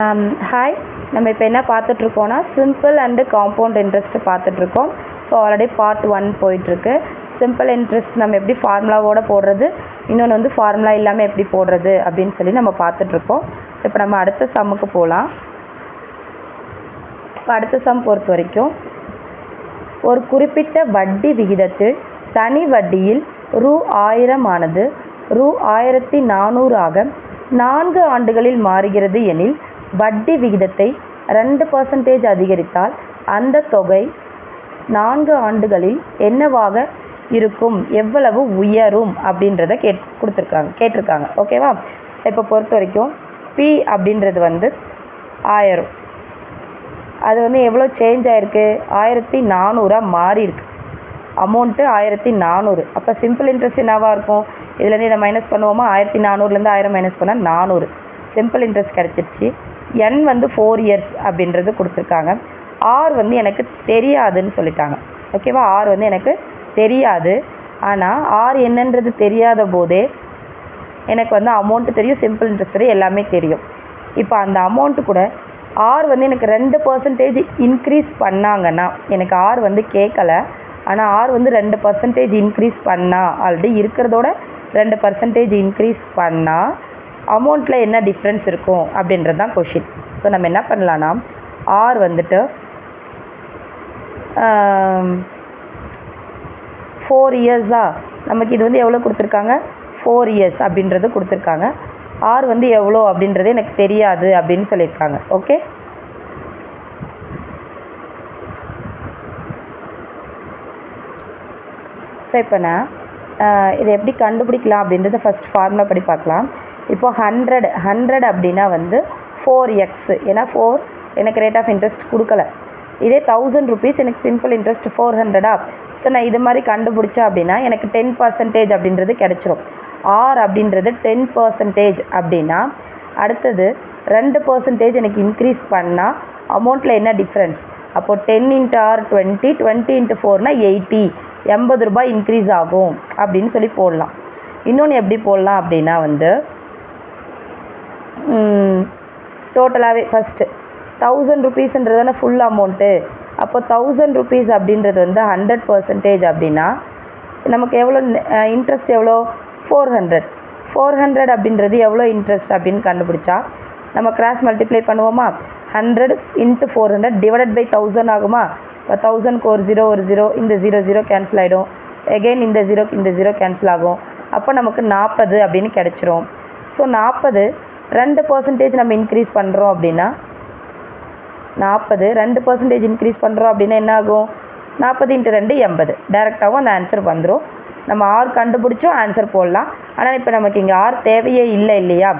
Um, hi நம்ம இப்போ என்ன பார்த்துட்ருக்கோன்னா சிம்பிள் அண்டு காம்பவுண்ட் இன்ட்ரெஸ்ட்டு பார்த்துட்ருக்கோம். ஸோ ஆல்ரெடி பார்ட் ஒன் போயிட்டுருக்கு சிம்பிள் இன்ட்ரெஸ்ட் நம்ம எப்படி ஃபார்முலாவோட போடுறது? இன்னொன்று வந்து ஃபார்முலா இல்லாமல் எப்படி போடுறது? அப்படின்னு சொல்லி நம்ம பார்த்துட்ருக்கோம். ஸோ இப்போ நம்ம அடுத்த சம்முக்கு போகலாம் இப்போ அடுத்த சம் பொறுத்த வரைக்கும் ஒரு குறிப்பிட்ட வட்டி விகிதத்தில் தனி வட்டியில் ரூ ஆயிரம் ஆனது ரூ ஆயிரத்தி நானூறாக நான்கு ஆண்டுகளில் மாறுகிறது எனில் வட்டி விகிதத்தை ரெண்டு பர்சன்டேஜ் அதிகரித்தால் அந்த தொகை நான்கு ஆண்டுகளில் என்னவாக இருக்கும்? எவ்வளவு உயரும்? அப்படின்றத கேட் கொடுத்துருக்காங்க கேட்டிருக்காங்க. ஓகேவா ஸோ இப்போ பொறுத்த வரைக்கும் பி அப்படின்றது வந்து ஆயிரம். அது வந்து எவ்வளோ சேஞ்ச் ஆகிருக்கு ஆயிரத்தி நானூறாக மாறி இருக்கு. அமௌண்ட்டு ஆயிரத்தி நானூறு. அப்போ சிம்பிள் இன்ட்ரெஸ்ட் என்னவாக இருக்கும்? இதுலேருந்து இதை மைனஸ் பண்ணுவோமா? ஆயிரத்தி நானூறுலேருந்து ஆயிரம் மைனஸ் பண்ணால் நானூறு. சிம்பிள் இன்ட்ரெஸ்ட் கிடச்சிருச்சு. என் வந்து ஃபோர் இயர்ஸ் அப்படின்றது கொடுத்துருக்காங்க. ஆர் வந்து எனக்கு தெரியாதுன்னு சொல்லிட்டாங்க. ஓகேவா ஆர் வந்து எனக்கு தெரியாது. ஆனால் ஆர் என்னன்றது தெரியாத போதே எனக்கு வந்து அமௌண்ட்டு தெரியும் சிம்பிள் இன்ட்ரெஸ்ட் தெரியும் எல்லாமே தெரியும். இப்போ அந்த அமௌண்ட்டு கூட ஆர் வந்து எனக்கு ரெண்டு பர்சன்டேஜ் இன்க்ரீஸ் பண்ணாங்கன்னா எனக்கு ஆர் வந்து கேட்கல. ஆனால் ஆர் வந்து ரெண்டு பர்சன்டேஜ் இன்க்ரீஸ் பண்ணால் ஆல்ரெடி இருக்கிறதோட ரெண்டு பர்சன்டேஜ் இன்க்ரீஸ் பண்ணால் அமௌண்ட்டில் என்ன டிஃப்ரென்ஸ் இருக்கும் அப்படின்றது தான் கொஷின் ஸோ நம்ம என்ன பண்ணலான்னா ஆர் வந்துட்டு ஃபோர் இயர்ஸா நமக்கு இது வந்து எவ்வளோ கொடுத்துருக்காங்க? ஃபோர் இயர்ஸ் அப்படின்றது கொடுத்துருக்காங்க. ஆர் வந்து எவ்வளோ அப்படின்றது எனக்கு தெரியாது அப்படின்னு சொல்லியிருக்காங்க. ஓகே ஸோ இப்போ நான் இதை எப்படி கண்டுபிடிக்கலாம் அப்படின்றத ஃபஸ்ட் ஃபார்முலா படி பார்க்கலாம். இப்போ ஹண்ட்ரட் ஹண்ட்ரட் அப்படின்னா வந்து ஃபோர் எக்ஸு ஏன்னா ஃபோர் எனக்கு ரேட் ஆஃப் இன்ட்ரெஸ்ட் கொடுக்கல. இதே தௌசண்ட் ருபீஸ் எனக்கு சிம்பிள் இன்ட்ரெஸ்ட் ஃபோர் ஹண்ட்ரடா ஸோ நான் இது மாதிரி கண்டுபிடிச்சேன் அப்படின்னா எனக்கு டென் பர்சன்டேஜ் அப்படின்றது கிடச்சிரும். ஆர் அப்படின்றது டென் பர்சன்டேஜ் அப்படின்னா அடுத்தது ரெண்டு பர்சன்டேஜ் எனக்கு இன்க்ரீஸ் பண்ணால் அமௌண்ட்டில் என்ன டிஃப்ரென்ஸ் அப்போது ten into R twenty twenty into ஃபோர்னால் eighty எண்பது ரூபாய் இன்க்ரீஸ் ஆகும் அப்படின்னு சொல்லி போடலாம். இன்னொன்று எப்படி போடலாம் அப்படின்னா வந்து டோட்டலாகவே ஃபஸ்ட்டு தௌசண்ட் ருபீஸ்ன்றது தானே ஃபுல் அமௌண்ட்டு அப்போ தௌசண்ட் ருபீஸ் அப்படின்றது வந்து ஹண்ட்ரட் பர்சன்டேஜ் அப்படின்னா நமக்கு எவ்வளோ இன்ட்ரெஸ்ட் எவ்வளோ? ஃபோர் ஹண்ட்ரட் ஃபோர் ஹண்ட்ரட் அப்படின்றது எவ்வளோ இன்ட்ரெஸ்ட் அப்படின்னு கண்டுபிடிச்சா நம்ம கிராஸ் மல்டிப்ளை பண்ணுவோமா? Hundred into four hundred divided by thousand ஆகுமா? இப்போ தௌசண்ட்க்கு ஒரு ஜீரோ ஒரு ஜீரோ இந்த ஜீரோ ஜீரோ கேன்சல் ஆகிடும் எகெயின் இந்த ஜீரோக்கு இந்த ஜீரோ கேன்சல் ஆகும். அப்போ நமக்கு நாற்பது அப்படின்னு கிடச்சிரும். ஸோ நாற்பது ரெண்டு பர்சன்டேஜ் நம்ம இன்க்ரீஸ் பண்ணுறோம் அப்படின்னா நாற்பது ரெண்டு பர்சன்டேஜ் இன்க்ரீஸ் பண்ணுறோம் அப்படின்னா என்ன ஆகும்? நாற்பது இன்ட்டு ரெண்டு எண்பது. டேரெக்டாகவும் அந்த ஆன்சர் வந்துடும் நம்ம ஆர் கண்டுபிடிச்சும் ஆன்சர் போடலாம். ஆனால் இப்போ நமக்கு இங்கே ஆர் தேவையே இல்லை இல்லையா?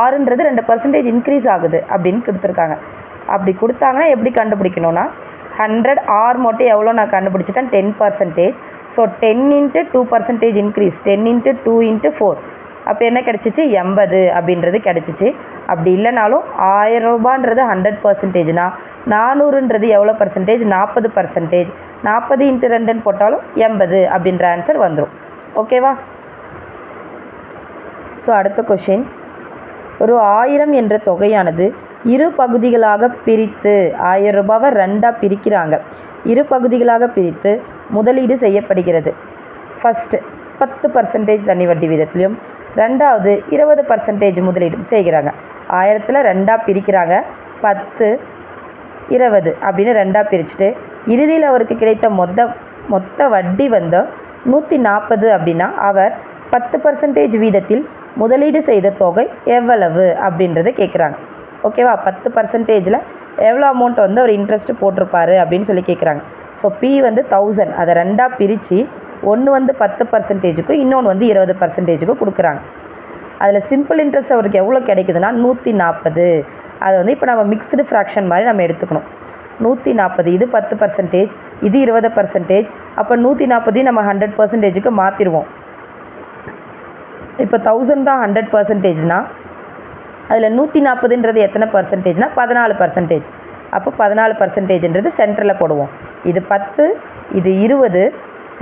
ஆறுன்றது ரெண்டு பர்சன்டேஜ் இன்க்ரீஸ் ஆகுது அப்படின்னு கொடுத்துருக்காங்க. அப்படி கொடுத்தாங்கன்னா எப்படி கண்டுபிடிக்கணும்னா ஹண்ட்ரட் ஆர் மட்டும் எவ்வளோ நான் கண்டுபிடிச்சிட்டேன்? Ten percentage so ten into two percentage increase ten into two into four அப்போ என்ன கிடச்சிச்சு? எண்பது அப்படின்றது கிடச்சிச்சு. அப்படி இல்லைனாலும் ஆயிரம் ரூபான்றது ஹண்ட்ரட் பர்சன்டேஜ்னா நானூறுன்றது எவ்வளோ பர்சன்டேஜ் நாற்பது பர்சன்டேஜ் நாற்பது இன்ட்டு ரெண்டுன்னு போட்டாலும் எண்பது அப்படின்ற ஆன்சர் வந்துடும் ஓகேவா ஸோ அடுத்த கொஷின் ஒரு ஆயிரம் என்ற தொகையானது இரு பகுதிகளாக பிரித்து ஆயிரம் ரூபாவை ரெண்டாக பிரிக்கிறாங்க. இரு பகுதிகளாக பிரித்து முதலீடு செய்யப்படுகிறது. ஃபஸ்ட்டு பத்து பர்சன்டேஜ் தனி வட்டி வீதத்துலேயும் ரெண்டாவது இருபது பர்சன்டேஜ் முதலீடும் செய்கிறாங்க. ஆயிரத்தில் ரெண்டாக பிரிக்கிறாங்க. பத்து இருபது அப்படின்னு ரெண்டாக பிரிச்சுட்டு இறுதியில் அவருக்கு கிடைத்த மொத்த மொத்த வட்டி வந்து நூற்றி நாற்பது அப்படின்னா அவர் பத்து பர்சன்டேஜ் வீதத்தில் முதலீடு செய்த தொகை எவ்வளவு அப்படின்றத கேட்குறாங்க ஓகேவா பத்து பர்சன்டேஜில் எவ்வளோ அமௌண்ட் வந்து அவர் இன்ட்ரெஸ்ட் போட்டிருப்பாரு அப்படின்னு சொல்லி கேட்குறாங்க ஸோ பி வந்து தௌசண்ட் அதை ரெண்டாக பிரித்து ஒன்று வந்து பத்து பர்சன்டேஜுக்கும் இன்னொன்று வந்து இருபது பர்சன்டேஜுக்கும் கொடுக்குறாங்க. அதில் சிம்பிள் இன்ட்ரெஸ்ட் அவருக்கு எவ்வளோ கிடைக்குதுன்னா நூற்றி நாற்பது அதை வந்து இப்போ நம்ம மிக்ஸ்டு ஃப்ராக்ஷன் மாதிரி நம்ம எடுத்துக்கணும். நூற்றி நாற்பது இது பத்து பர்சன்டேஜ் இது இருபது பர்சன்டேஜ் அப்போ நூற்றி நாற்பதையும் நம்ம ஹண்ட்ரட் பர்சன்டேஜுக்கு மாற்றிடுவோம் இப்போ தௌசண்ட் தான் ஹண்ட்ரட் பர்சன்டேஜ்னால் அதில் நூற்றி நாற்பதுன்றது எத்தனை பர்சன்டேஜ்னால் பதினாலு பர்சன்டேஜ் அப்போ பதினாலு பர்சன்டேஜ்ன்றது சென்டரில் போடுவோம். இது பத்து இது இருபது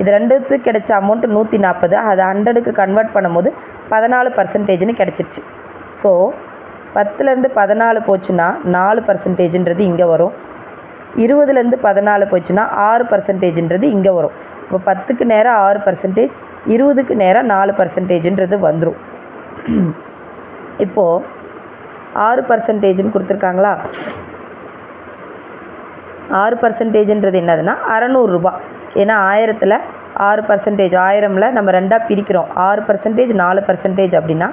இது ரெண்டுத்துக்கு கிடைச்ச அமௌண்ட்டு நூற்றி நாற்பது அதை ஹண்ட்ரடுக்கு கன்வெர்ட் பண்ணும்போது பதினாலு பர்சன்டேஜ்னு கிடச்சிருச்சு. ஸோ பத்துலேருந்து பதினாலு போச்சுன்னா நாலு பர்சன்டேஜ்ன்றது இங்கே வரும். இருபதுலேருந்து பதினாலு போச்சுன்னா ஆறு பர்சன்டேஜ்ன்றது இங்கே வரும். இப்போ பத்துக்கு நேராக ஆறு பர்சன்டேஜ் இருபதுக்கு நேராக நாலு பர்சன்டேஜ்ன்றது வந்துடும் இப்போது ஆறு பர்சன்டேஜ்னு கொடுத்துருக்காங்களா? ஆறு பர்சன்டேஜ்ன்றது என்னதுன்னா அறநூறுரூபா ஏன்னா ஆயிரத்தில் ஆறு பர்சன்டேஜ் ஆயிரமில் நம்ம ரெண்டாக பிரிக்கிறோம். ஆறு பர்சன்டேஜ் நாலு பர்சன்டேஜ் அப்படின்னா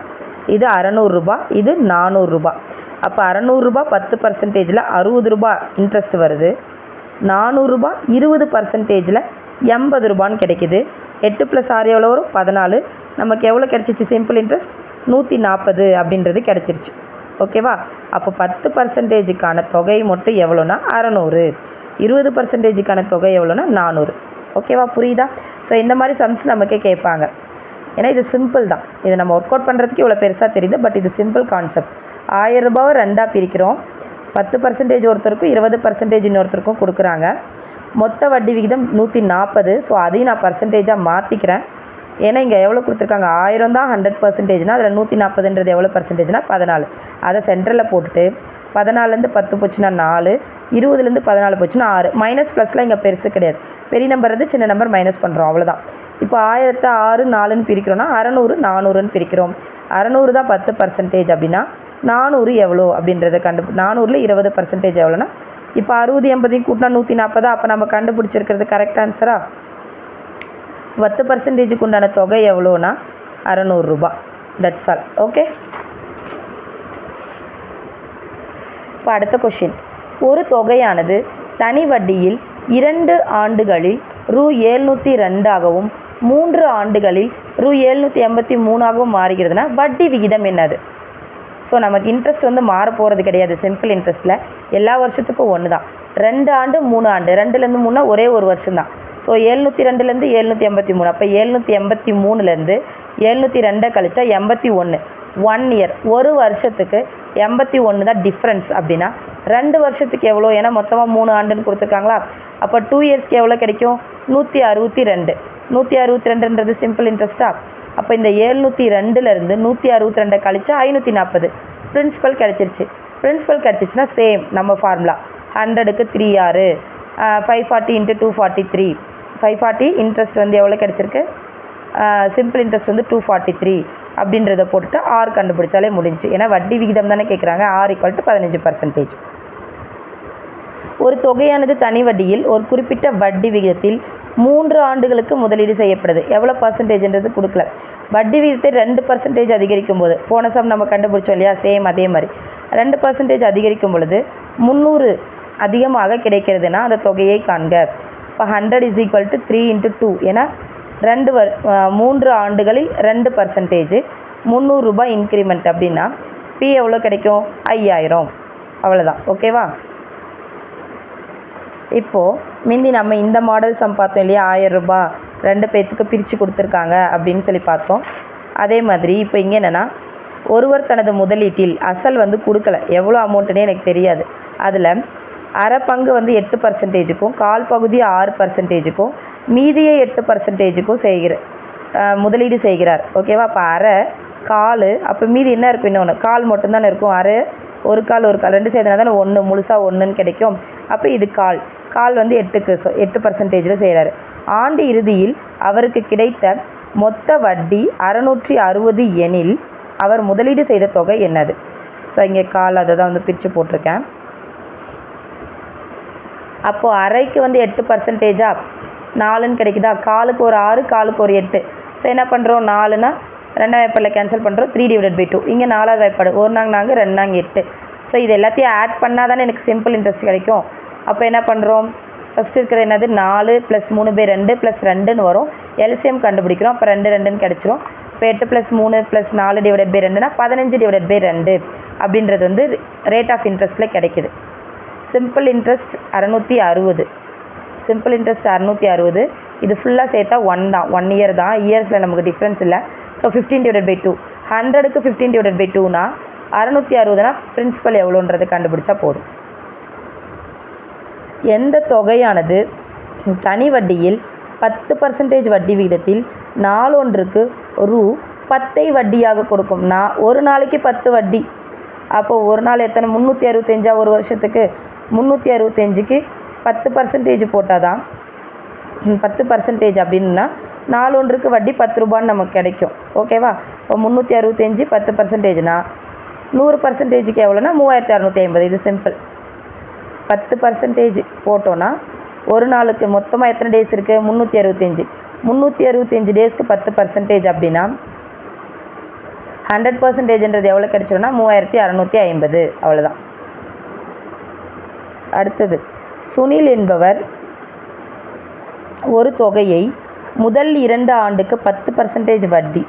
இது அறநூறுரூபா இது நானூறுரூபா அப்போ அறநூறுரூபா பத்து பர்சன்டேஜில் அறுபது ரூபா இன்ட்ரெஸ்ட் வருது. நானூறுரூபா இருபது பர்சன்டேஜில் எண்பது ரூபான்னு கிடைக்கிது. எட்டு ப்ளஸ் ஆறு எவ்வளோ வரும்? பதினாலு. நமக்கு எவ்வளோ கிடச்சிச்சு? சிம்பிள் இன்ட்ரெஸ்ட் நூற்றி நாற்பது அப்படின்றது கிடச்சிருச்சு. ஓகேவா அப்போ பத்து பர்சன்டேஜுக்கான தொகை மட்டும் எவ்வளோனா அறநூறு. இருபது பர்சன்டேஜுக்கான தொகை எவ்வளோனா நானூறு. ஓகேவா புரியுதா? ஸோ இந்த மாதிரி சம்ஸ் நமக்கே கேட்பாங்க. ஏன்னா இது சிம்பிள் தான். இதை நம்ம ஒர்க் அவுட் பண்ணுறதுக்கு இவ்வளோ பெருசாக தெரியுது பட் இது சிம்பிள் கான்செப்ட் ஆயிரம் ரூபாவை ரெண்டாக பிரிக்கிறோம். பத்து பர்சன்டேஜ் ஒருத்தருக்கும் இருபது பர்சன்டேஜ் இன்னொருத்தருக்கும் கொடுக்குறாங்க. மொத்த வட்டி விகிதம் நூற்றி நாற்பது ஸோ அதையும் நான் பர்சன்டேஜாக மாற்றிக்கிறேன் ஏன்னா இங்கே எவ்வளோ கொடுத்துருக்காங்க? ஆயிரம் தான் ஹண்ட்ரட் பர்சன்டேஜ்னால் அதில் நூற்றி நாற்பதுன்றது எவ்வளோ பர்சன்டேஜ்னா பதினாலு. அதை சென்டரில் போட்டுட்டு பதினாலேருந்து பத்து போச்சுன்னா நாலு. இருபதுலேருந்து பதினாலு போச்சுன்னா ஆறு. மைனஸ் ப்ளஸ்லாம் இங்கே பெருசு கிடையாது. பெரிய நம்பர் வந்து சின்ன நம்பர் மைனஸ் பண்ணுறோம் அவ்வளோதான் இப்போ ஆயிரத்து ஆறு நாலுன்னு பிரிக்கிறோன்னா அறநூறு நானூறுன்னு பிரிக்கிறோம். அறநூறு தான் பத்து பர்சன்டேஜ் அப்படின்னா நானூறு எவ்வளோ அப்படின்றத கண்டு நானூறில் இருபது பர்சன்டேஜ் எவ்வளோன்னா இப்போ அறுபது எண்பதையும் கூட்டினா நூற்றி நாற்பதா அப்போ நம்ம கண்டுபிடிச்சிருக்கிறது கரெக்ட் ஆன்சரா பத்து பர்சன்டேஜுக்கு உண்டான தொகை எவ்வளோனா அறநூறுரூபா தட்ஸ் ஆல் ஓகே இப்போ அடுத்த கொஷின் ஒரு தொகையானது தனி வட்டியில் இரண்டு ஆண்டுகளில் ரூ ஏழ்நூற்றி ரெண்டாகவும் மூன்று ஆண்டுகளில் ரூ ஏழ்நூற்றி எண்பத்தி மூணாகவும் மாறுகிறதுனா வட்டி விகிதம் என்னது? ஸோ நமக்கு இன்ட்ரெஸ்ட் வந்து மாற போகிறது கிடையாது சிம்பிள் இன்ட்ரெஸ்ட்டில் எல்லா வருஷத்துக்கும் ஒன்று தான் ரெண்டு ஆண்டு மூணு ஆண்டு. ரெண்டுலேருந்து மூணு ஒரே ஒரு வருஷம் தான் ஸோ ஏழ்நூற்றி ரெண்டுலேருந்து ஏழ்நூற்றி எண்பத்தி மூணு. அப்போ ஏழ்நூற்றி எண்பத்தி மூணுலேருந்து ஏழ்நூற்றி ரெண்டை கழிச்சா எண்பத்தி ஒன்று ஒன் இயர் ஒரு வருஷத்துக்கு எண்பத்தி ஒன்று தான் டிஃப்ரென்ஸ் அப்படின்னா ரெண்டு வருஷத்துக்கு எவ்வளோ? ஏன்னா மொத்தமாக மூணு ஆண்டுன்னு கொடுத்துருக்காங்களா? அப்போ டூ இயர்ஸ்க்கு எவ்வளோ கிடைக்கும்? நூற்றி அறுபத்தி ரெண்டு. நூற்றி அறுபத்தி ரெண்டுன்றது சிம்பிள் இன்ட்ரெஸ்ட்டா அப்போ இந்த ஏழ்நூற்றி ரெண்டுலேருந்து நூற்றி அறுபத்தி ரெண்டை கழிச்சா ஐநூற்றி நாற்பது பிரின்ஸிபல் கிடச்சிருச்சு. பிரின்ஸிபல் கிடச்சிச்சின்னா சேம் நம்ம ஃபார்முலா ஹண்ட்ரடுக்கு த்ரீ ஆறு. Five forty into two forty three five forty interest வந்து எவ்வளோ கிடச்சிருக்கு? சிம்பிள் இன்ட்ரெஸ்ட் வந்து டூ ஃபார்ட்டி த்ரீ அப்படின்றத போட்டுட்டு ஆர் கண்டுபிடிச்சாலே முடிஞ்சு. ஏன்னா வட்டி விகிதம் தானே கேட்குறாங்க ஆர் ஈக்குவல் டு பதினஞ்சு பர்சன்டேஜ் ஒரு தொகையானது தனி வட்டியில் ஒரு குறிப்பிட்ட வட்டி விகிதத்தில் மூன்று ஆண்டுகளுக்கு முதலீடு செய்யப்படுது. எவ்வளோ பர்சன்டேஜ்ன்றது கொடுக்கல. வட்டி விகிதத்தை ரெண்டு பர்சன்டேஜ் அதிகரிக்கும் போது போன சம் நம்ம கண்டுபிடிச்சோம் இல்லையா? சேம் அதே மாதிரி. ரெண்டு பர்சன்டேஜ் அதிகரிக்கும் பொழுது முந்நூறு அதிகமாக கிடைக்கிறதுனா அந்த தொகையை காண்க. இப்போ hundred is equal to three into two ஏன்னா ரெண்டு வர் மூன்று ஆண்டுகளில் ரெண்டு பர்சன்டேஜ் முந்நூறுரூபா இன்க்ரிமெண்ட் அப்படின்னா பி எவ்வளோ கிடைக்கும்? ஐயாயிரம். அவ்வளோதான். ஓகேவா இப்போது முந்தி நம்ம இந்த மாடல் சம் பார்த்தோம் இல்லையா? ஆயிரம் ரூபா ரெண்டு பேர்த்துக்கு பிரித்து கொடுத்துருக்காங்க அப்படின்னு சொல்லி பார்த்தோம். அதே மாதிரி இப்போ இங்கே என்னென்னா ஒருவர் தனது முதலீட்டில் அசல் வந்து கொடுக்கல. எவ்வளோ அமௌண்ட்டுனே எனக்கு தெரியாது. அதில் அரை பங்கு வந்து எட்டு பர்சன்டேஜுக்கும் கால் பகுதி ஆறு பர்சன்டேஜுக்கும் மீதியை எட்டு பர்சன்டேஜுக்கும் செய்கிற முதலீடு செய்கிறார். ஓகேவா அப்போ அரை கால் அப்போ மீதி என்ன இருக்கும் இன்னொன்று கால் மட்டும்தானே இருக்கும். அரை ஒரு கால் ஒரு கால் ரெண்டு சேர்த்துனா தானே ஒன்று முழுசாக ஒன்றுன்னு கிடைக்கும். அப்போ இது கால். கால் வந்து எட்டுக்கு எட்டு பர்சன்டேஜில் செய்கிறாரு ஆண்டு இறுதியில் அவருக்கு கிடைத்த மொத்த வட்டி அறநூற்றி அறுபது எனில் அவர் முதலீடு செய்த தொகை என்னது? ஸோ இங்கே கால் அதை தான் வந்து பிரித்து போட்டிருக்கேன். அப்போது அரைக்கு வந்து எட்டு பர்சன்டேஜா நாலுன்னு கிடைக்குதா? காலுக்கு ஒரு ஆறு காலுக்கு ஒரு எட்டு. ஸோ என்ன பண்ணுறோம் நாலுனா ரெண்டாம் வாய்ப்பாடில் கேன்சல் பண்ணுறோம் த்ரீ டிவைட் பை டூ இங்கே நாலாவது வாய்ப்பாடு ஒரு நாங்க நாங்கள் ரெண்டு நாங்க எட்டு. ஸோ இது எல்லாத்தையும் ஆட் பண்ணால் தானே எனக்கு சிம்பிள் இன்ட்ரெஸ்ட் கிடைக்கும். அப்போ என்ன பண்ணுறோம் ஃபஸ்ட்டு இருக்கிறது என்னது? நாலு ப்ளஸ் மூணு பை ரெண்டு ப்ளஸ் ரெண்டுன்னு வரும். எல்சிஎம் கண்டுபிடிக்கிறோம். அப்போ ரெண்டு ரெண்டுன்னு கிடச்சிரும். இப்போ எட்டு ப்ளஸ் மூணு ப்ளஸ் நாலு டிவைடட் பை ரெண்டுனா பதினஞ்சு டிவைடட் பை ரெண்டு அப்படின்றது வந்து ரேட் ஆஃப் இன்ட்ரெஸ்ட்டில் கிடைக்குது. சிம்பிள் இன்ட்ரெஸ்ட் அறநூற்றி அறுபது. சிம்பிள் இன்ட்ரெஸ்ட் அறுநூற்றி அறுபது. இது ஃபுல்லாக சேர்த்தா ஒன் தான். ஒன் இயர் தான். இயர்ஸில் நமக்கு டிஃப்ரென்ஸ் இல்லை. So fifteen divide by two ஹண்ட்ரடுக்கு ஃபிஃப்டீன் டிவைட் பை டூனா அறநூற்றி அறுபதுனா பிரின்ஸிபல் எவ்வளோன்றது கண்டுபிடிச்சா போதும். எந்த தொகையானது? தனி வட்டியில் பத்து பர்சன்டேஜ் வட்டி விகிதத்தில் நாளொன்றுக்கு ரூ பத்தை வட்டியாக கொடுக்கும். நான் ஒரு நாளைக்கு பத்து வட்டி. அப்போது ஒரு நாள் எத்தனை? முந்நூற்றி அறுபத்தஞ்சா ஒரு வருஷத்துக்கு? முந்நூற்றி அறுபத்தஞ்சுக்கு பத்து பர்சன்டேஜ் போட்டால் தான் பத்து பர்சன்டேஜ் அப்படின்னா நாலு ஒன்றுக்கு வட்டி பத்து ரூபான்னு நமக்கு கிடைக்கும். ஓகேவா இப்போ முந்நூற்றி அறுபத்தஞ்சி பத்து பர்சன்டேஜ்னா நூறு பர்சன்டேஜுக்கு எவ்வளோனா மூவாயிரத்தி அறநூற்றி ஐம்பது. இது சிம்பிள் பத்து பர்சன்டேஜ் போட்டோன்னா ஒரு நாளுக்கு மொத்தமாக எத்தனை டேஸ் இருக்குது முந்நூற்றி அறுபத்தஞ்சி முந்நூற்றி அறுபத்தஞ்சி டேஸ்க்கு பத்து பர்சன்டேஜ் அப்படின்னா ஹண்ட்ரட் பர்சன்டேஜ்ன்றது எவ்வளோ கிடச்சிடும்னா மூவாயிரத்தி அறநூற்றி ஐம்பது. அவ்வளோதான். அடுத்தது. சுனில் என்பவர் ஒரு தொகையை முதல் இரண்டு ஆண்டுக்கு பத்து பர்சன்டேஜ் வட்டி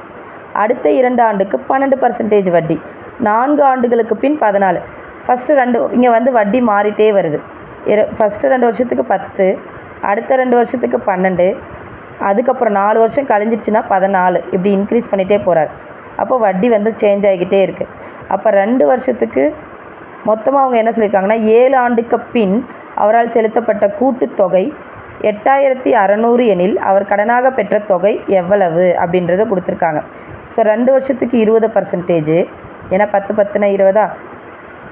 அடுத்த இரண்டு ஆண்டுக்கு பன்னெண்டு பர்சன்டேஜ் வட்டி. நான்கு ஆண்டுகளுக்கு பின் பதினாலு. ஃபஸ்ட்டு ரெண்டு இங்கே வந்து வட்டி மாறிட்டே வருது. ஃபஸ்ட்டு ரெண்டு வருஷத்துக்கு பத்து அடுத்த ரெண்டு வருஷத்துக்கு பன்னெண்டு அதுக்கப்புறம் நாலு வருஷம் கழிஞ்சிருச்சுன்னா பதினாலு. இப்படி இன்க்ரீஸ் பண்ணிகிட்டே போகிறார் அப்போ வட்டி வந்து சேஞ்ச் ஆகிக்கிட்டே இருக்குது அப்போ ரெண்டு வருஷத்துக்கு மொத்தமாக அவங்க என்ன சொல்லியிருக்காங்கன்னா ஏழு ஆண்டுக்கு பின் அவரால் செலுத்தப்பட்ட கூட்டுத்தொகை எட்டாயிரத்தி அறநூறு எனில் அவர் கடனாக பெற்ற தொகை எவ்வளவு அப்படின்றத கொடுத்துருக்காங்க. ஸோ ரெண்டு வருஷத்துக்கு இருபது பர்சன்டேஜ் ஏன்னா பத்து பத்துனா இருபதா?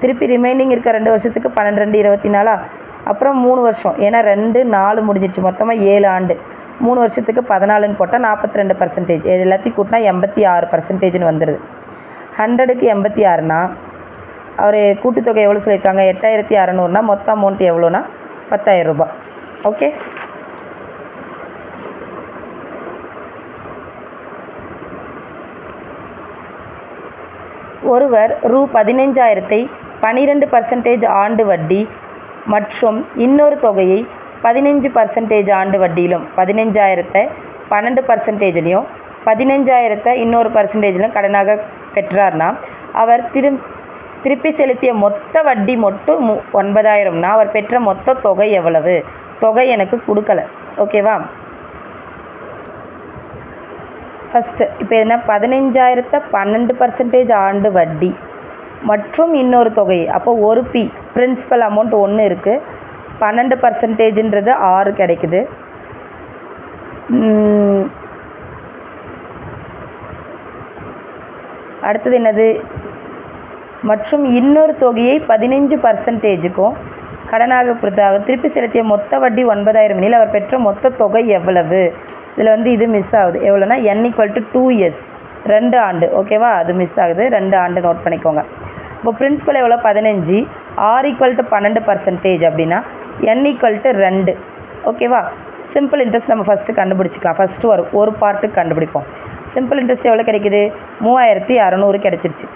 திருப்பி ரிமைனிங் இருக்க ரெண்டு வருஷத்துக்கு பன்னெண்டு ரெண்டு இருபத்தி நாலா? அப்புறம் மூணு வருஷம். ஏன்னா ரெண்டு நாலு முடிஞ்சிச்சு மொத்தமாக ஏழு ஆண்டு. மூணு வருஷத்துக்கு பதினாலுன்னு போட்டால் நாற்பத்தி ரெண்டு பர்சன்டேஜ் இது எல்லாத்தையும் கூட்டினா எண்பத்தி ஆறு பர்சன்டேஜ்னு வந்துடுது ஹண்ட்ரடுக்கு எண்பத்தி ஆறுனா அவர் கூட்டுத்தொகை எவ்வளோ சொல்லியிருக்காங்க? எட்டாயிரத்தி அறநூறுனா மொத்த அமௌண்ட் எவ்வளோனா? பத்தாயிரம் ரூபாய். ஓகே ஒருவர் ரூ பதினைஞ்சாயிரத்தை பன்னிரெண்டு பர்சன்டேஜ் ஆண்டு வட்டி மற்றும் இன்னொரு தொகையை பதினஞ்சு பர்சன்டேஜ் ஆண்டு வட்டியிலும் பதினஞ்சாயிரத்தை பன்னெண்டு பர்சன்டேஜ்லேயும் பதினஞ்சாயிரத்தை இன்னொரு பர்சன்டேஜ்லையும் கடனாக பெற்றார்னா அவர் திரும் திருப்பி செலுத்திய மொத்த வட்டி மட்டும் மு ஒன்பதாயிரம்னா அவர் பெற்ற மொத்த தொகை எவ்வளவு? தொகை எனக்கு கொடுக்கல. ஓகேவா ஃபஸ்ட்டு இப்போ என்ன? பதினஞ்சாயிரத்தை பன்னெண்டு பர்சன்டேஜ் ஆண்டு வட்டி மற்றும் இன்னொரு தொகை. அப்போ ஒரு பி பிரின்சிபல் அமௌண்ட் ஒன்று இருக்குது பன்னெண்டு பர்சன்டேஜ்ன்றது ஆறு கிடைக்குது. அடுத்தது என்னது? மற்றும் இன்னொரு தொகையை பதினஞ்சு பர்சன்டேஜுக்கும் கடனாக கொடுத்து அவர் திருப்பி செலுத்திய மொத்த வட்டி ஒன்பதாயிரம் எனில் அவர் பெற்ற மொத்த தொகை எவ்வளவு? இதில் வந்து இது மிஸ் ஆகுது. எவ்வளோனா n equal to two years ரெண்டு ஆண்டு. ஓகேவா அது மிஸ் ஆகுது. ரெண்டு ஆண்டு நோட் பண்ணிக்கோங்க. இப்போ பிரின்சிபல் எவ்வளோ பதினஞ்சு. ஆர் ஈக்குவல் டு பன்னெண்டு பர்சன்டேஜ் அப்படின்னா என் ஈக்குவல் டு ரெண்டு. ஓகேவா சிம்பிள் இன்ட்ரெஸ்ட் நம்ம ஃபஸ்ட்டு கண்டுபிடிச்சிக்கலாம். ஃபஸ்ட்டு ஒரு ஒரு பார்ட்டுக்கு கண்டுபிடிப்போம். சிம்பிள் இன்ட்ரெஸ்ட் எவ்வளோ கிடைக்குது? மூவாயிரத்தி அறநூறு கிடச்சிருச்சு.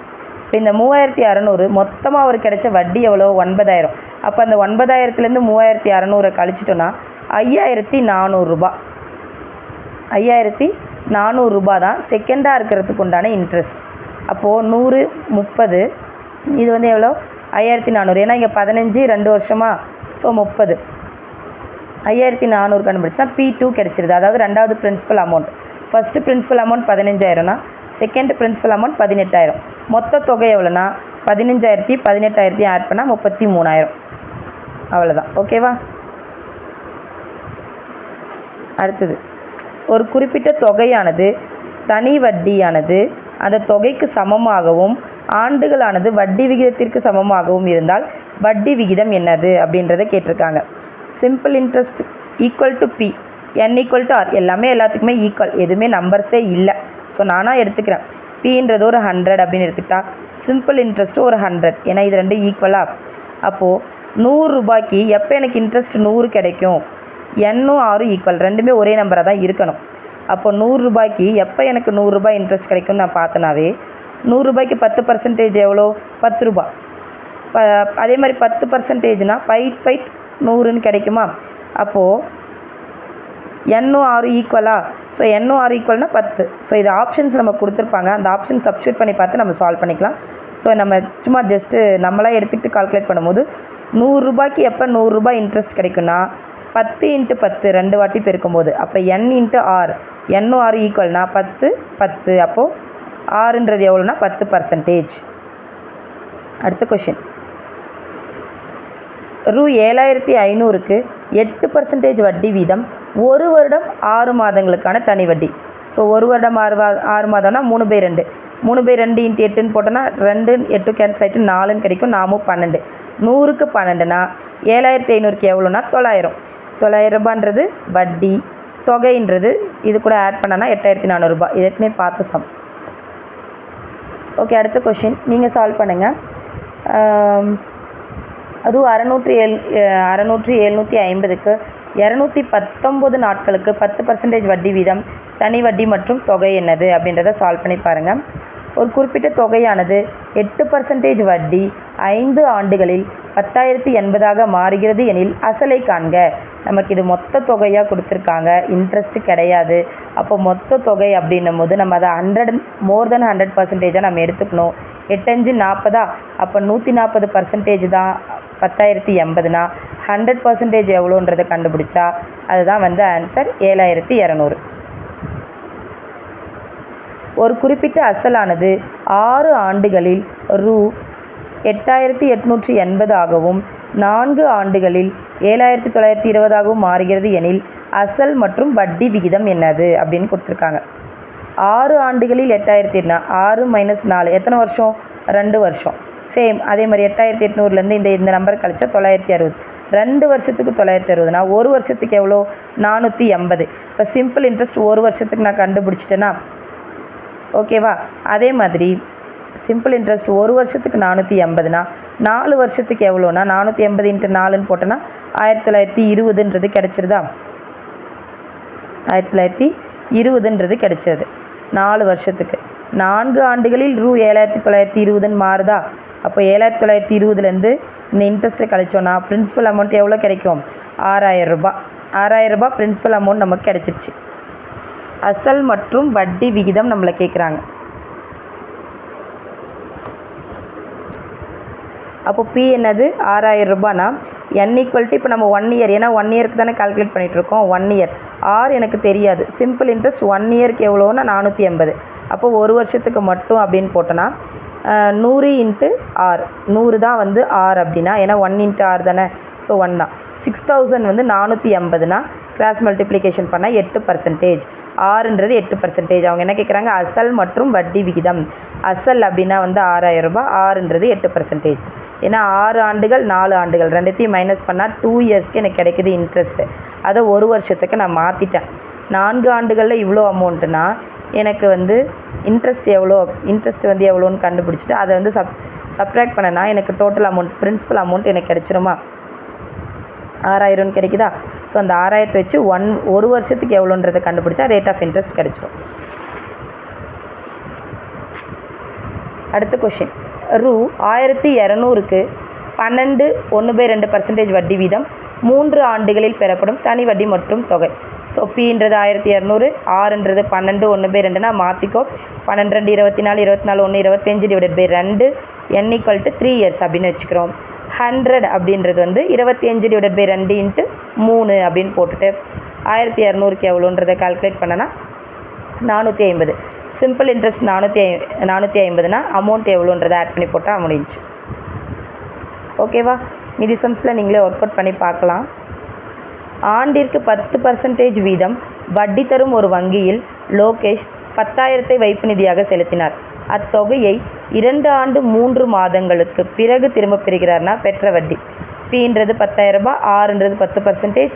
இப்போ இந்த மூவாயிரத்தி அறநூறு மொத்தமாக அவர் கிடைச்ச வட்டி எவ்வளோ? ஒன்பதாயிரம். அப்போ அந்த ஒன்பதாயிரத்துலேருந்து மூவாயிரத்தி அறநூறை கழிச்சிட்டோன்னா ஐயாயிரத்தி நானூறுரூபா ஐயாயிரத்தி நானூறுரூபா தான் செகண்டாக இருக்கிறதுக்கு உண்டான இன்ட்ரெஸ்ட் அப்போது நூறு முப்பது இது வந்து எவ்வளோ? ஐயாயிரத்தி நானூறு. ஏன்னா இங்கே பதினஞ்சு ரெண்டு வருஷமாக ஸோ முப்பது. ஐயாயிரத்தி நானூறு கண்டுபிடிச்சா பி டூ கிடச்சிருது. அதாவது ரெண்டாவது principal amount first principal amount பதினஞ்சாயிரம்னா second principal amount பதினெட்டாயிரம். மொத்த தொகை எவ்வளோனா பதினஞ்சாயிரத்தி பதினெட்டாயிரத்தி ஆட் பண்ணால் முப்பத்தி மூணாயிரம். அவ்வளோதான் ஓகேவா அடுத்தது. ஒரு குறிப்பிட்ட தொகையானது தனி வட்டியானது அந்த தொகைக்கு சமமாகவும் ஆண்டுகளானது வட்டி விகிதத்திற்கு சமமாகவும் இருந்தால் வட்டி விகிதம் என்னது அப்படின்றத கேட்டிருக்காங்க. Simple interest equal to p n equal to r எல்லாமே எல்லாத்துக்குமே ஈக்குவல் எதுவுமே நம்பர்ஸே இல்லை. ஸோ நானாக எடுத்துக்கிறேன். பின்றது ஒரு ஹண்ட்ரட் அப்படின்னு எடுத்துக்கிட்டா சிம்பிள் இன்ட்ரெஸ்ட்டும் ஒரு ஹண்ட்ரட் ஏன்னா இது ரெண்டு ஈக்குவலாக அப்போது நூறுரூபாய்க்கு எப்போ எனக்கு இன்ட்ரெஸ்ட் நூறு கிடைக்கும்? எண்ணும் ஆறும் ஈக்குவல் ரெண்டுமே ஒரே நம்பராக தான் இருக்கணும். அப்போ நூறுரூபாய்க்கு எப்போ எனக்கு நூறுரூபா இன்ட்ரெஸ்ட் கிடைக்கும்னு நான் பார்த்தனாவே நூறுரூபாய்க்கு பத்து பர்சன்டேஜ் எவ்வளோ? பத்து ரூபா. ப அதே மாதிரி பத்து பர்சன்டேஜ்னால் பைத் பைத் நூறுன்னு கிடைக்குமா? அப்போது எண்ணும் ஆறு ஈக்குவலா ஸோ எண்ணும் ஆறு ஈக்குவல்னா பத்து. ஸோ இது ஆப்ஷன்ஸ் நம்ம கொடுத்துருப்பாங்க. அந்த ஆப்ஷன் சப்ஸ்டியூட் பண்ணி பார்த்து நம்ம சால்வ் பண்ணிக்கலாம். ஸோ நம்ம சும்மா ஜஸ்ட்டு நம்மளாக எடுத்துக்கிட்டு கால்குலேட் பண்ணும்போது நூறுரூபாய்க்கு எப்போ நூறுரூபா இன்ட்ரெஸ்ட் கிடைக்குன்னா பத்து இன்ட்டு பத்து ரெண்டு வாட்டி பெருக்கும்போது அப்போ என் இன்ட்டு ஆர் எண்ணும் ஆறு ஈக்குவல்னா பத்து பத்து. அப்போது ஆறுன்றது எவ்வளோனா பத்து பர்சன்டேஜ் அடுத்த கொஷின் ரூ ஏழாயிரத்தி ஐநூறுக்கு எட்டு பர்சன்டேஜ் வட்டி வீதம் ஒரு வருடம் ஆறு மாதங்களுக்கான தனி வட்டி. ஸோ ஒரு வருடம் ஆறு ஆறு மாதம்னா மூணு பை ரெண்டு. மூணு பை ரெண்டு இன்ட்டு எட்டுன்னு போட்டோன்னா ரெண்டு எட்டு கேன்சல் ஆகிட்டு நாலுன்னு கிடைக்கும். நாமும் பன்னெண்டு. நூறுக்கு பன்னெண்டுனா ஏழாயிரத்தி ஐநூறுக்கு எவ்வளோனா தொள்ளாயிரம். தொள்ளாயிரம் ரூபான்றது வட்டி. தொகைன்றது இது கூட ஆட் பண்ணனா எட்டாயிரத்தி நானூறுரூபா இது பார்த்து சம் ஓகே அடுத்த கொஷின் நீங்கள் சால்வ் பண்ணுங்கள் ரூ அறநூற்றி ஏழ் அறநூற்றி எழுநூற்றி ஐம்பதுக்கு இரநூத்தி பத்தொம்பது நாட்களுக்கு பத்து பர்சன்டேஜ் வட்டி வீதம் தனி வட்டி மற்றும் தொகை என்னது அப்படின்றத சால்வ் பண்ணி பாருங்கள் ஒரு குறிப்பிட்ட தொகையானது எட்டு பர்சன்டேஜ் வட்டி ஐந்து ஆண்டுகளில் பத்தாயிரத்தி எண்பதாக மாறுகிறது எனில் அசலை காண்க. நமக்கு இது மொத்த தொகையாக கொடுத்துருக்காங்க. இன்ட்ரெஸ்ட் கிடையாது. அப்போ மொத்த தொகை அப்படின்னும் போது நம்ம அதை ஹண்ட்ரட் மோர் தென் ஹண்ட்ரட் பர்சன்டேஜாக நம்ம எடுத்துக்கணும். எட்டஞ்சு நாற்பதா? அப்போ நூற்றி நாற்பது பர்சன்டேஜ் தான் பத்தாயிரத்தி எண்பதுனா ஹண்ட்ரட் பர்சன்டேஜ் எவ்வளோன்றதை கண்டுபிடிச்சா அதுதான் வந்து ஆன்சர் ஏழாயிரத்தி இரநூறு. ஒரு குறிப்பிட்ட அசலானது ஆறு ஆண்டுகளில் ரூ எட்டாயிரத்தி எட்நூற்றி எண்பதாகவும் நான்கு ஆண்டுகளில் ஏழாயிரத்தி தொள்ளாயிரத்தி இருபதாகவும் மாறுகிறது எனில் அசல் மற்றும் வட்டி விகிதம் என்னது அப்படின்னு கொடுத்துருக்காங்க. ஆறு ஆண்டுகளில் எட்டாயிரத்தி ஆறு மைனஸ் நாலு எத்தனை வருஷம்? ரெண்டு வருஷம். சேம் அதே மாதிரி எட்டாயிரத்தி எட்நூறுலேருந்து இந்த இந்த நம்பர் கழிச்சா தொள்ளாயிரத்தி அறுபது. ரெண்டு வருஷத்துக்கு தொள்ளாயிரத்தி அறுபதுனா ஒரு வருஷத்துக்கு எவ்வளோ? நானூற்றி எண்பது. இப்போ சிம்பிள் இன்ட்ரெஸ்ட் ஒரு வருஷத்துக்கு நான் கண்டுபிடிச்சிட்டேன்னா ஓகேவா அதே மாதிரி சிம்பிள் இன்ட்ரெஸ்ட் ஒரு வருஷத்துக்கு நானூற்றி எண்பதுனா நாலு வருஷத்துக்கு எவ்வளோனா நானூற்றி எண்பது இன்ட்டு நாலுன்னு போட்டோன்னா ஆயிரத்தி தொள்ளாயிரத்தி இருபதுன்றது கிடச்சிருதா? ஆயிரத்தி தொள்ளாயிரத்தி இருபதுன்றது கிடச்சிருது. நாலு வருஷத்துக்கு. நான்கு ஆண்டுகளில் ரூ ஏழாயிரத்தி தொள்ளாயிரத்தி இருபதுன்னு மாறுதா? அப்போ ஏழாயிரத்தி தொள்ளாயிரத்தி இருபதுலேருந்து இந்த இன்ட்ரெஸ்ட்டை கழிச்சோன்னா பிரின்ஸிபல் அமௌண்ட் எவ்வளோ கிடைக்கும்? ஆறாயிரம் ஆறாயிரரூபா ஆறாயிரம் அமௌண்ட் நமக்கு கிடச்சிருச்சு. அசல் மற்றும் வட்டி விகிதம் நம்மளை கேட்குறாங்க. அப்போ பி என்னது? ஆறாயிரம் ரூபானா என் ஈக்குவல்ட்டு இப்போ நம்ம ஒன் இயர் ஏன்னா ஒன் இயருக்கு தானே கால்குலேட் பண்ணிகிட்டு இருக்கோம். ஒன் இயர் ஆர் எனக்கு தெரியாது. சிம்பிள் இன்ட்ரெஸ்ட் ஒன் இயருக்கு எவ்வளோன்னா நானூற்றி எண்பது அப்போ ஒரு வருஷத்துக்கு மட்டும் அப்படின்னு போட்டோன்னா நூறு இன்ட்டு ஆர் நூறு தான் வந்து ஆர் அப்படின்னா ஏன்னா ஒன் இன்ட்டு ஆர் தானே? ஸோ ஒன் தான். சிக்ஸ் தௌசண்ட் வந்து நானூற்றி எண்பதுனா கிராஸ் மல்டிப்ளிகேஷன் பண்ணால் எட்டு பர்சன்டேஜ் ஆறுன்றது எட்டு பர்சன்டேஜ் அவங்க என்ன கேட்குறாங்க அசல் மற்றும் வட்டி விகிதம். அசல் அப்படின்னா வந்து ஆறாயிரம் ரூபாய். ஆறுன்றது எட்டு பர்சன்டேஜ் ஏன்னா ஆறு ஆண்டுகள் நாலு ஆண்டுகள். ரெண்டுத்தையும் மைனஸ் பண்ணால் டூ இயர்ஸ்க்கு எனக்கு கிடைக்குது இன்ட்ரெஸ்ட்டு அதை ஒரு வருஷத்துக்கு நான் மாற்றிட்டேன் நான்கு ஆண்டுகளில் இவ்வளோ அமௌண்ட்டுனா எனக்கு வந்து இன்ட்ரெஸ்ட் எவ்வளோ இன்ட்ரெஸ்ட் வந்து எவ்வளோன்னு கண்டுபிடிச்சிட்டு அதை வந்து சப் சப்ராக்ட் பண்ணனா எனக்கு டோட்டல் அமௌண்ட் பிரின்சிபல் அமௌண்ட் எனக்கு கிடச்சிருமா? ஆறாயிரம்னு கிடைக்குதா? ஸோ அந்த ஆறாயிரத்தை வச்சு ஒன் ஒரு வருஷத்துக்கு எவ்வளோன்றதை கண்டுபிடிச்சா ரேட் ஆஃப் இன்ட்ரெஸ்ட் கிடைச்சிரும். அடுத்த கொஷின் ரூ ஆயிரத்தி இரநூறுக்கு பன்னெண்டு ஒன்று பை ரெண்டு பர்சன்டேஜ் வட்டி வீதம் மூன்று ஆண்டுகளில் பெறப்படும் தனி வட்டி மற்றும் தொகை. ஸோ பின்றது ஆயிரத்தி இரநூறு ஆறுன்றது பன்னெண்டு ஒன்று பை ரெண்டுனா மாற்றிக்கோ பன்னெண்டு ரெண்டு இருபத்தி நாலு இருபத்தி நாலு ஒன்று இருபத்தஞ்சு டிவைடட் பை ரெண்டு n equal to three years அப்படின்னு வச்சுக்கிறோம். ஹண்ட்ரட் அப்படின்றது வந்து இருபத்தி அஞ்சு டிவைடட் பை ரெண்டு இன்ட்டு மூணு அப்படின்னு போட்டுட்டு ஆயிரத்தி இரநூறுக்கு எவ்வளோன்றதை கால்குலேட் பண்ணனா நானூற்றி ஐம்பது. சிம்பிள் இன்ட்ரெஸ்ட் நானூற்றி ஐ நானூற்றி ஐம்பதுனா அமௌண்ட் எவ்வளோன்றதை ஆட் பண்ணி போட்டால் முடிஞ்சுச்சு. ஓகேவா மீதி சம்ஸில் நீங்களே ஒர்க் அவுட் பண்ணி பார்க்கலாம். ஆண்டிற்கு பத்து பர்சன்டேஜ் வீதம் வட்டி தரும் ஒரு வங்கியில் லோகேஷ் பத்தாயிரத்தை வைப்பு நிதியாக செலுத்தினார். அத்தொகையை இரண்டு ஆண்டு மூன்று மாதங்களுக்கு பிறகு திரும்ப பெறுகிறார்னா பெற்ற வட்டி. பின்றது பத்தாயிரம் ரூபாய் ஆறுன்றது பத்து பர்சன்டேஜ்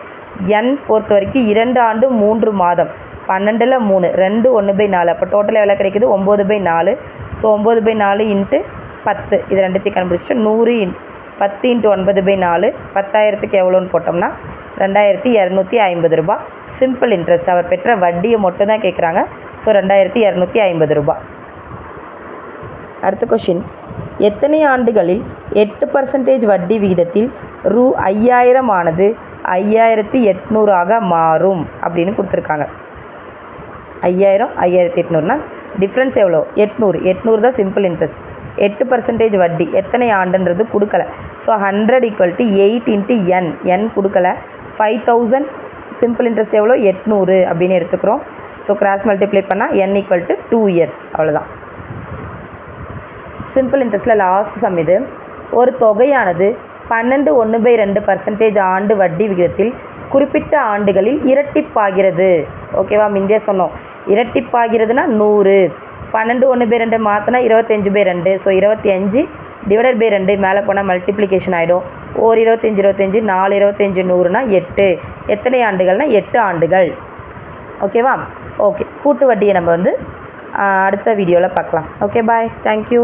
என் பொறுத்த வரைக்கும் இரண்டு ஆண்டு மூன்று மாதம். பன்னெண்டில் மூணு ரெண்டு ஒன்று பை நாலு. அப்போ டோட்டல் எவ்வளோ கிடைக்குது? ஒம்பது பை நாலு. ஸோ ஒம்பது பை நாலு இன்ட்டு பத்து. இது ரெண்டுத்தையும் கண்டுபிடிச்சிட்டு நூறு இன் பத்து இன்ட்டு ஒன்பது பை நாலு. பத்தாயிரத்துக்கு எவ்வளோன்னு போட்டோம்னா ரெண்டாயிரத்தி இரநூத்தி ஐம்பது ரூபாய் சிம்பிள் இன்ட்ரெஸ்ட் அவர் பெற்ற வட்டியை மட்டும் தான் கேட்குறாங்க ஸோ ரெண்டாயிரத்தி இரநூத்தி ஐம்பது ரூபாய் அடுத்த கொஷின் எத்தனை ஆண்டுகளில் எட்டு பர்சன்டேஜ் வட்டி விகிதத்தில் ரூ ஐயாயிரம் ஆனது ஐயாயிரத்தி எட்நூறாக மாறும் அப்படின்னு கொடுத்துருக்காங்க. ஐயாயிரம் ஐயாயிரத்தி எட்நூறுனா டிஃப்ரென்ஸ் எவ்வளோ? எட்நூறு. எட்நூறு தான் சிம்பிள் இன்ட்ரெஸ்ட் எட்டு பர்சன்டேஜ் வட்டி எத்தனை ஆண்டுன்றது கொடுக்கல. So hundred equal to eight into n n கொடுக்கல. ஃபைவ் தௌசண்ட் சிம்பிள் இன்ட்ரெஸ்ட் எவ்வளோ? எட்நூறு அப்படின்னு எடுத்துக்கிறோம். ஸோ கிராஸ் மல்டிப்ளை பண்ணால் n equal to two years அவ்வளோதான் சிம்பிள் இன்ட்ரெஸ்ட்டில் லாஸ்ட் சம் இது. ஒரு தொகையானது பன்னெண்டு ஒன்று பை ரெண்டு பர்சன்டேஜ் ஆண்டு வட்டி விகிதத்தில் குறிப்பிட்ட ஆண்டுகளில் இரட்டிப்பாகிறது. ஓகேவா முந்தைய சொன்னோம். இரட்டிப்பாகிறதுனா நூறு. பன்னெண்டு ஒன்று பை ரெண்டு மாற்றினா இருபத்தஞ்சு பை ரெண்டு. ஸோ இருபத்தி அஞ்சு டிவைடட் பை ரெண்டு மேலே போனால் மல்டிப்ளிகேஷன் ஆகிடும் ஒரு இருபத்தஞ்சி இருபத்தஞ்சி நாலு இருபத்தஞ்சி நூறுனா எட்டு. எத்தனை ஆண்டுகள்னால் எட்டு ஆண்டுகள். ஓகேவா ஓகே கூட்டு வட்டியை நம்ம வந்து அடுத்த வீடியோவில் பார்க்கலாம். Okay bye thank you